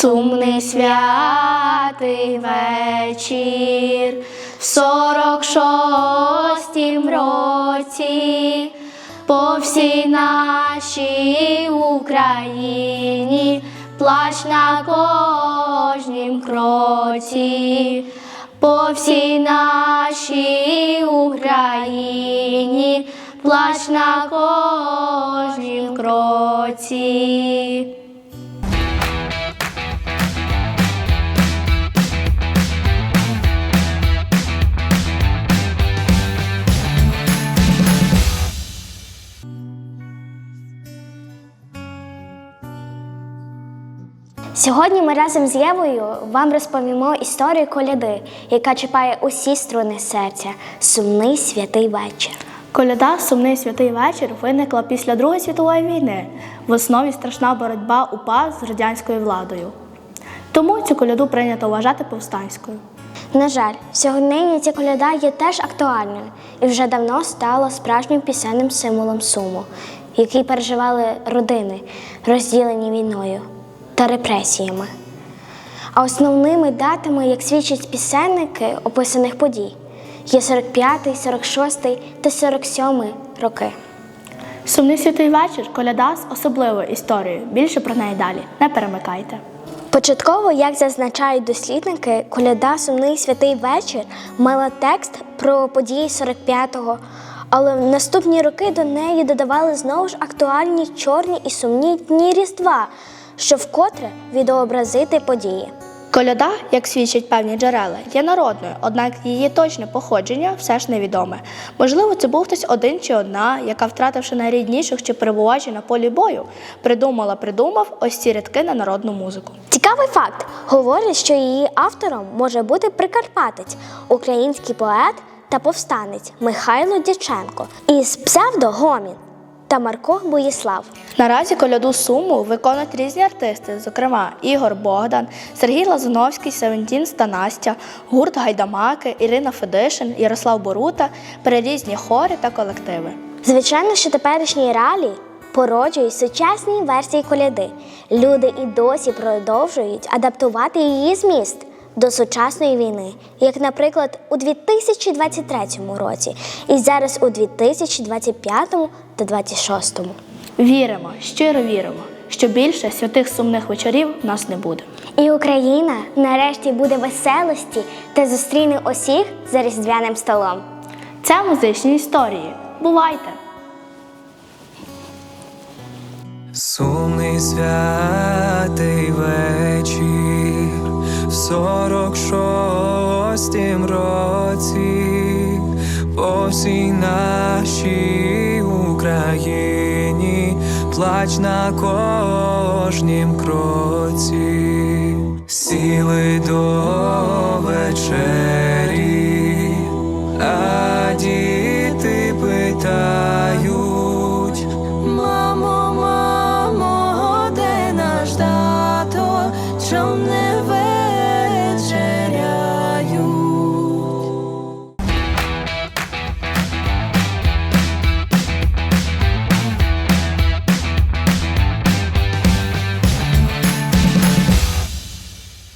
Сумний святий вечір в сорок шостім році по всій нашій Україні плач на кожнім кроці, по всій нашій Україні плач на кожнім кроці. Сьогодні ми разом з Євою вам розповімо історію коляди, яка чіпає усі струни серця. Сумний святий вечір. Коляда Сумний святий вечір виникла після Другої світової війни. В основі страшна боротьба УПА з радянською владою. Тому цю коляду прийнято вважати повстанською. На жаль, сьогодні ця коляда є теж актуальною і вже давно стала справжнім пісенним символом суму, який переживали родини, розділені війною та репресіями. А основними датами, як свідчать пісенники описаних подій, є 45, 46 та 47 роки. Сумний святий вечір коляда з особливою історією. Більше про неї далі. Не перемикайте. Початково, як зазначають дослідники, коляда Сумний святий вечір мала текст про події 45-го, але в наступні роки до неї додавали знову ж актуальні чорні і сумні дні Різдва, щоб вкотре відобразити події. Коляда, як свідчать певні джерела, є народною, однак її точне походження все ж невідоме. Можливо, це був хтось один чи одна, яка, втративши найрідніших чи перебуваючи на полі бою, придумала, придумав ось ці рядки на народну музику. Цікавий факт говорять, що її автором може бути прикарпатець, український поет та повстанець Михайло Дяченко із псевдо Гомін та Марко Боїслав. Наразі коляду суму виконують різні артисти, зокрема Ігор Богдан, Сергій Лазуновський, Севентін Станастя, гурт Гайдамаки, Ірина Федишин, Ярослав Борута, перерізні хори та колективи. Звичайно, що теперішні реалії породжують сучасні версії коляди. Люди і досі продовжують адаптувати її зміст до сучасної війни, як, наприклад, у 2023 році і зараз у 2025 та 2026. Віримо, щиро віримо, що більше святих сумних вечорів в нас не буде. І Україна нарешті буде веселості та зустріне усіх за різдвяним столом. Це музичні історії. Бувайте! Сумний святий вечір сорок шостім році по всій нашій Україні плач на кожнім кроці, сіли до.